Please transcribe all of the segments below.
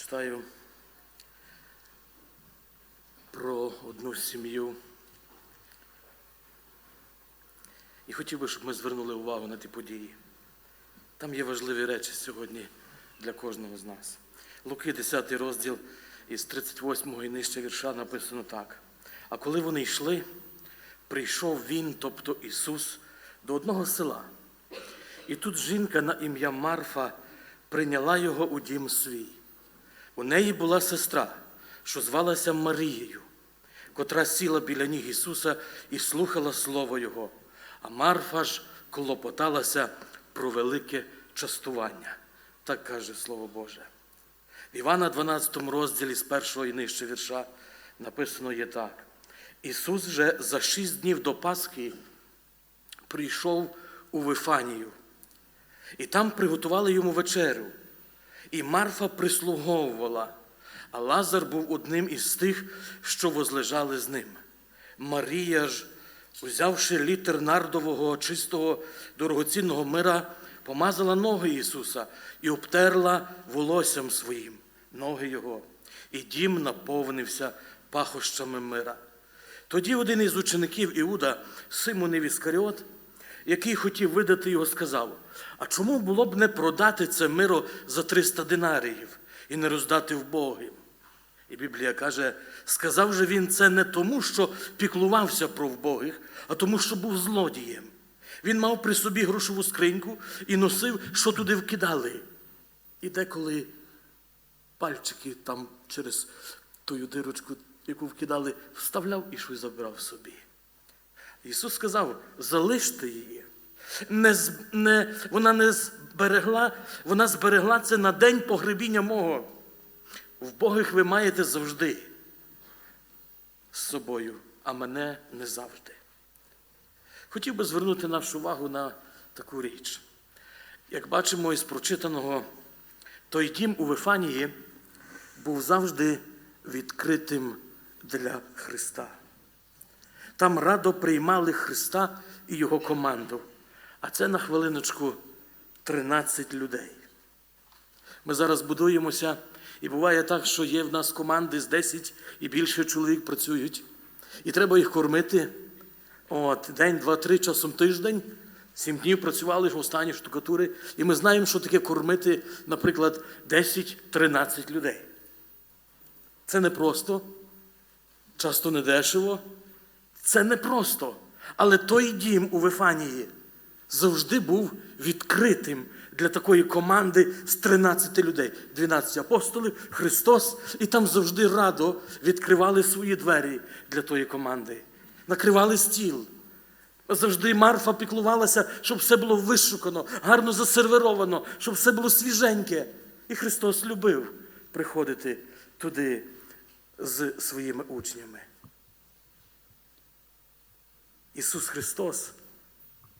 прочитаю про одну сім'ю. І хотів би, щоб ми звернули увагу на ті події. Там є важливі речі сьогодні для кожного з нас. Луки, 10 розділ із 38 і нижче вірша написано так. А коли вони йшли, прийшов він, тобто Ісус, до одного села. І тут жінка на ім'я Марфа прийняла його у дім свій. У неї була сестра, що звалася Марією, котра сіла біля ніг Ісуса і слухала Слово Його. А Марфа ж клопоталася про велике частування. Так каже Слово Боже. В Івана 12 розділі з першого і нижче вірша написано є так. Ісус же за шість днів до Пасхи прийшов у Вифанію. І там приготували йому вечерю. І Марфа прислуговувала, а Лазар був одним із тих, що возлежали з ним. Марія ж, взявши літр нардового чистого дорогоцінного мира, помазала ноги Ісуса і обтерла волоссям своїм ноги Його, і дім наповнився пахощами мира. Тоді один із учеників Іуда, Симонів Іскаріот, який хотів видати його, сказав: А чому було б не продати це миро за 300 динаріїв і не роздати вбогим? І Біблія каже, сказав же він це не тому, що піклувався про вбогих, а тому, що був злодієм. Він мав при собі грошову скриньку і носив, що туди вкидали. І деколи пальчики там через ту дирочку, яку вкидали, вставляв і щось забрав собі. Ісус сказав: залиште її. Не, не, вона не зберегла, вона зберегла це на день погребіння мого. В Богих ви маєте завжди з собою, а мене не завжди. Хотів би звернути нашу увагу на таку річ. Як бачимо із прочитаного, той дім у Вифанії був завжди відкритим для Христа. Там радо приймали Христа і Його команду. А це на хвилиночку 13 людей. Ми зараз будуємося, і буває так, що є в нас команди з 10 і більше чоловік працюють. І треба їх кормити. От, день, два, три, часом тиждень, сім днів працювали ж останні штукатури. І ми знаємо, що таке кормити, наприклад, 10-13 людей. Це не просто, часто не дешево. Це не просто. Але той дім у Вифанії завжди був відкритим для такої команди з 13 людей, 12 апостолів, Христос, і там завжди радо відкривали свої двері для тої команди, накривали стіл. Завжди Марфа піклувалася, щоб все було вишукано, гарно засервировано, щоб все було свіженьке. І Христос любив приходити туди з своїми учнями. Ісус Христос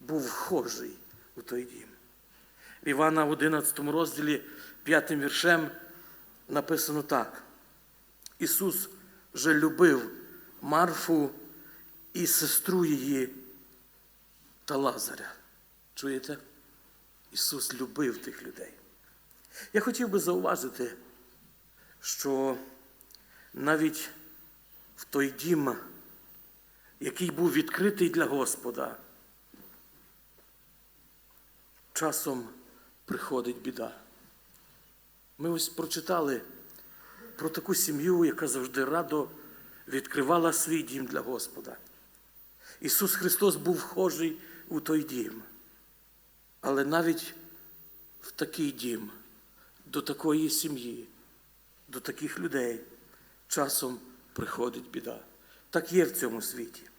був вхожий у той дім. В Івана в 11 розділі 5 віршем написано так. Ісус же любив Марфу і сестру її та Лазаря. Чуєте? Ісус любив тих людей. Я хотів би зауважити, що навіть в той дім, який був відкритий для Господа, часом приходить біда. Ми ось прочитали про таку сім'ю, яка завжди радо відкривала свій дім для Господа. Ісус Христос був вхожий у той дім. Але навіть в такий дім, до такої сім'ї, до таких людей часом приходить біда. Так є в цьому світі.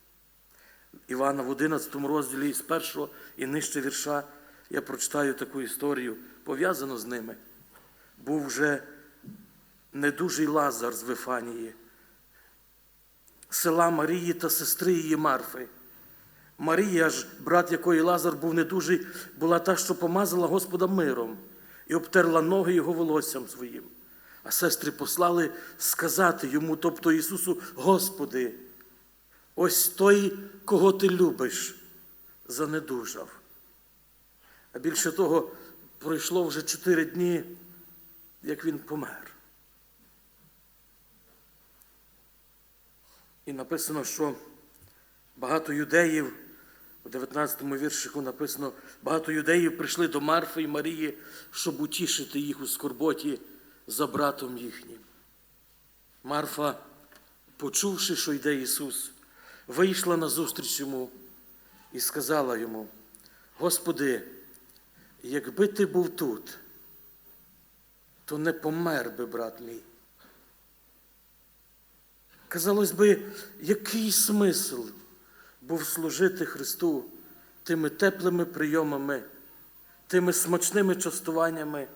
Івана в 11 розділі з першого і нижче вірша я прочитаю таку історію, пов'язану з ними. Був вже недужий Лазар з Вифанії, села Марії та сестри її Марфи. Марія ж, брат якої Лазар був недужий, була та, що помазала Господа миром і обтерла ноги його волоссям своїм. А сестри послали сказати йому, тобто Ісусу, Господи, Ось той, кого ти любиш, занедужав. А більше того, пройшло вже чотири дні, як він помер. І написано, що багато юдеїв, у 19 му віршику написано, багато юдеїв прийшли до Марфи і Марії, щоб утішити їх у скорботі за братом їхнім. Марфа, почувши, що йде Ісус, вийшла назустріч йому і сказала йому: Господи, якби ти був тут, то не помер би, брат мій. Казалось би, який смисл був служити Христу тими теплими прийомами, тими смачними частуваннями?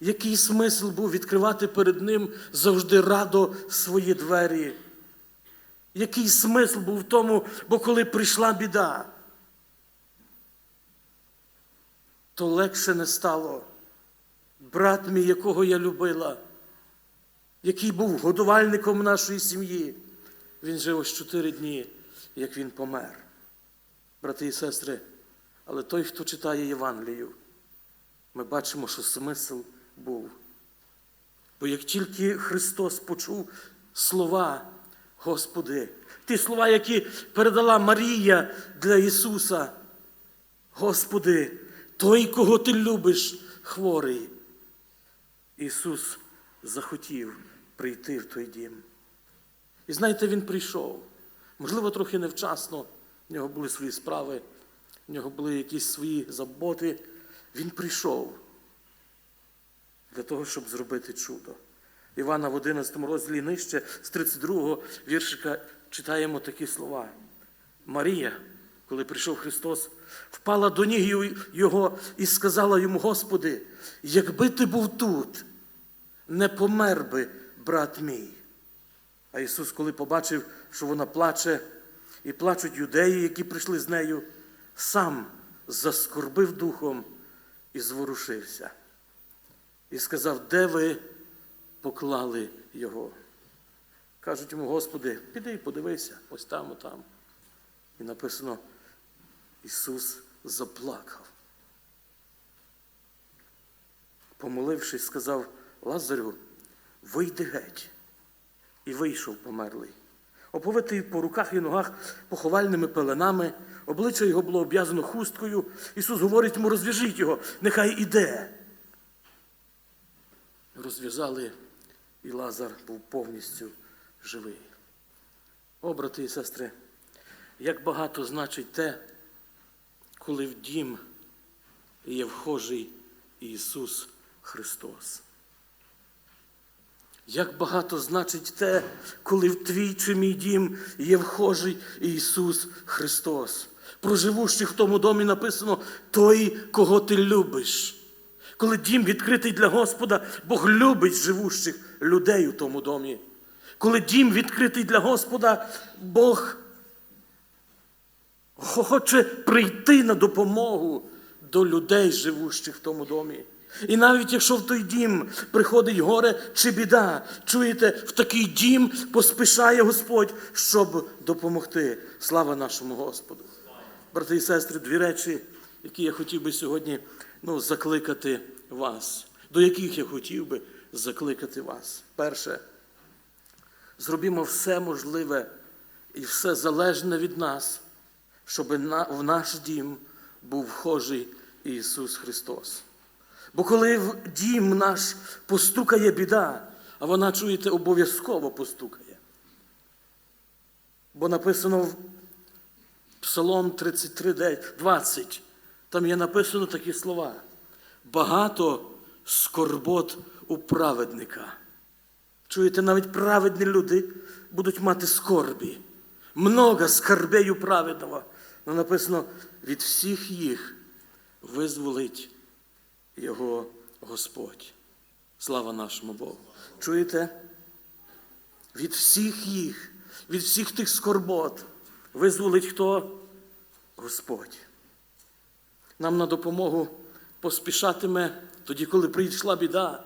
Який смисл був відкривати перед Ним завжди радо свої двері? Який смисл був в тому, бо коли прийшла біда, то легше не стало. Брат мій, якого я любила, який був годувальником нашої сім'ї, він жив ось чотири дні, як він помер. Брати і сестри, але той, хто читає Євангелію, ми бачимо, що смисл був. Бо як тільки Христос почув слова Господи, ті слова, які передала Марія для Ісуса, Господи, той, кого Ти любиш, хворий. Ісус захотів прийти в той дім. І знаєте, Він прийшов. Можливо, трохи невчасно. В нього були свої справи, в нього були якісь свої заботи. Він прийшов для того, щоб зробити чудо. Івана в 11 розділі нижче з 32 віршика читаємо такі слова. Марія, коли прийшов Христос, впала до ніг Його і сказала йому, Господи, якби ти був тут, не помер би брат мій. А Ісус, коли побачив, що вона плаче, і плачуть юдеї, які прийшли з нею, сам заскорбив духом і зворушився. І сказав, де ви поклали його? Кажуть йому, Господи, піди і подивися, ось там, отам. І написано, Ісус заплакав. Помолившись, сказав Лазарю, вийди геть. І вийшов померлий. Оповитий по руках і ногах поховальними пеленами, обличчя його було обв'язано хусткою. Ісус говорить йому, розв'яжіть його, нехай іде. Розв'язали, і Лазар був повністю живий. О, брати і сестри, як багато значить те, коли в дім є вхожий Ісус Христос. Як багато значить те, коли в твій чи мій дім є вхожий Ісус Христос. Про живущих в тому домі написано той, кого ти любиш. Коли дім відкритий для Господа, Бог любить живущих людей у тому домі. Коли дім відкритий для Господа, Бог хоче прийти на допомогу до людей, живущих в тому домі. І навіть якщо в той дім приходить горе чи біда, чуєте, в такий дім поспішає Господь, щоб допомогти. Слава нашому Господу. Брати і сестри, дві речі, які я хотів би сьогодні ну, закликати вас, до яких я хотів би закликати вас. Перше, зробімо все можливе і все залежне від нас, щоб в наш дім був вхожий Ісус Христос. Бо коли в дім наш постукає біда, а вона, чуєте, обов'язково постукає. Бо написано в Псалом 33, 20, там є написано такі слова. Багато скорбот у праведника. Чуєте, навіть праведні люди будуть мати скорбі. Много скорбей у праведного. Но написано, від всіх їх визволить його Господь. Слава нашому Богу. Чуєте? Від всіх їх, від всіх тих скорбот визволить хто? Господь. Нам на допомогу поспішатиме тоді, коли прийшла біда,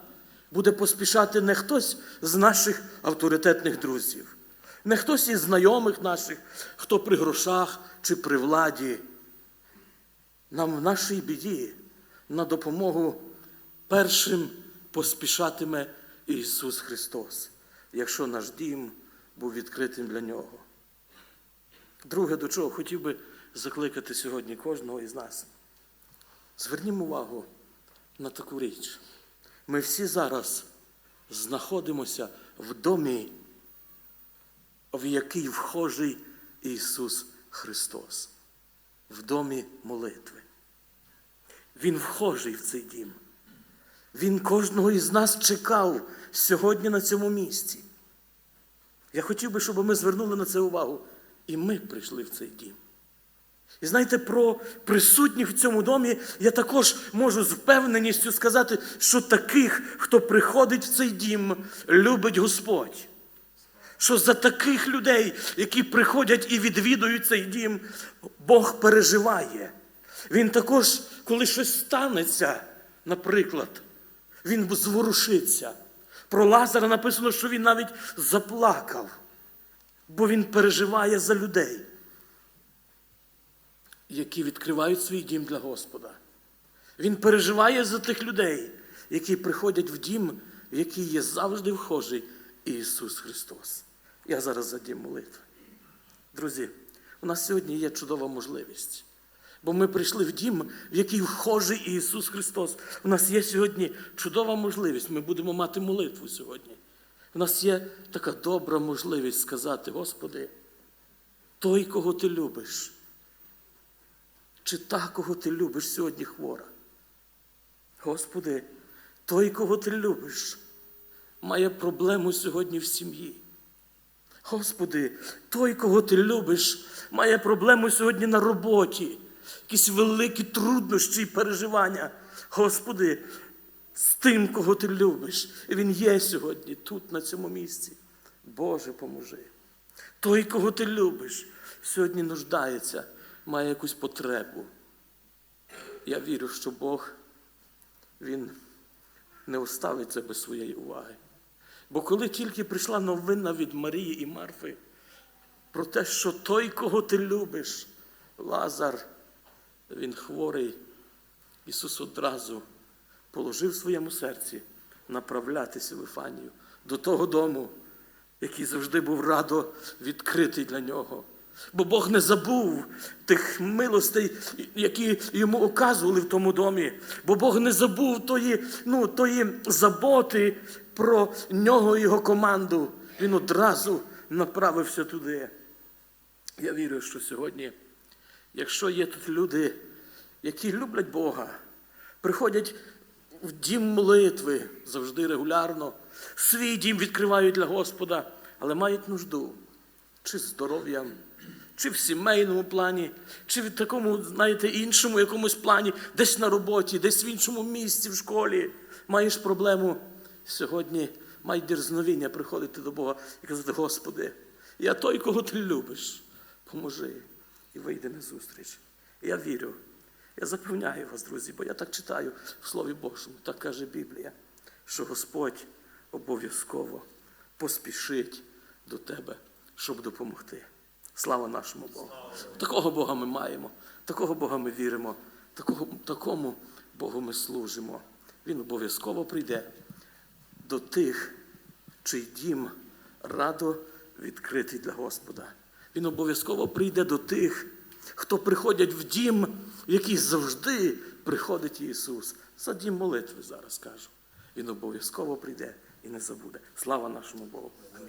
буде поспішати не хтось з наших авторитетних друзів, не хтось із знайомих наших, хто при грошах чи при владі. Нам в нашій біді на допомогу першим поспішатиме Ісус Христос, якщо наш дім був відкритим для нього. Друге, до чого хотів би закликати сьогодні кожного із нас. Звернімо увагу на таку річ. Ми всі зараз знаходимося в домі, в який вхожий Ісус Христос, в домі молитви. Він вхожий в цей дім. Він кожного із нас чекав сьогодні на цьому місці. Я хотів би, щоб ми звернули на це увагу. І ми прийшли в цей дім. І знаєте, про присутніх в цьому домі я також можу з впевненістю сказати, що таких, хто приходить в цей дім, любить Господь. Що за таких людей, які приходять і відвідують цей дім, Бог переживає. Він також, коли щось станеться, наприклад, він зворушиться. Про Лазара написано, що він навіть заплакав, бо він переживає за людей, які відкривають свій дім для Господа. Він переживає за тих людей, які приходять в дім, в який є завжди вхожий Ісус Христос. Я зараз за дім молитви. Друзі, у нас сьогодні є чудова можливість. Бо ми прийшли в дім, в який вхожий Ісус Христос. У нас є сьогодні чудова можливість. Ми будемо мати молитву сьогодні. У нас є така добра можливість сказати, Господи, той, кого ти любиш, чи та, кого ти любиш сьогодні хвора. Господи, той, кого ти любиш, має проблему сьогодні в сім'ї. Господи, той, кого ти любиш, має проблему сьогодні на роботі, якісь великі труднощі і переживання. Господи, з тим, кого ти любиш. Він є сьогодні тут, на цьому місці. Боже, поможи. Той, кого ти любиш, сьогодні нуждається, має якусь потребу. Я вірю, що Бог, Він не оставить це без своєї уваги. Бо коли тільки прийшла новина від Марії і Марфи про те, що той, кого ти любиш, Лазар, він хворий, Ісус одразу положив в своєму серці направлятися в Іфанію до того дому, який завжди був радо відкритий для нього. Бо Бог не забув тих милостей, які йому оказували в тому домі. Бо Бог не забув тої, ну, тої заботи про нього і його команду. Він одразу направився туди. Я вірю, що сьогодні, якщо є тут люди, які люблять Бога, приходять в дім молитви завжди регулярно, свій дім відкривають для Господа, але мають нужду чи здоров'ям, чи в сімейному плані, чи в такому, знаєте, іншому якомусь плані, десь на роботі, десь в іншому місці, в школі. Маєш проблему сьогодні, май дерзновіння приходити до Бога і казати, Господи, я той, кого ти любиш, поможи і вийди на зустріч. Я вірю. Я запевняю вас, друзі, бо я так читаю в Слові Божому, так каже Біблія, що Господь обов'язково поспішить до тебе, щоб допомогти. Слава нашому Богу. Такого Бога ми маємо, такого Бога ми віримо, такого, такому Богу ми служимо. Він обов'язково прийде до тих, чий дім радо відкритий для Господа. Він обов'язково прийде до тих, хто приходять в дім, в який завжди приходить Ісус. За дім молитви зараз кажу. Він обов'язково прийде і не забуде. Слава нашому Богу.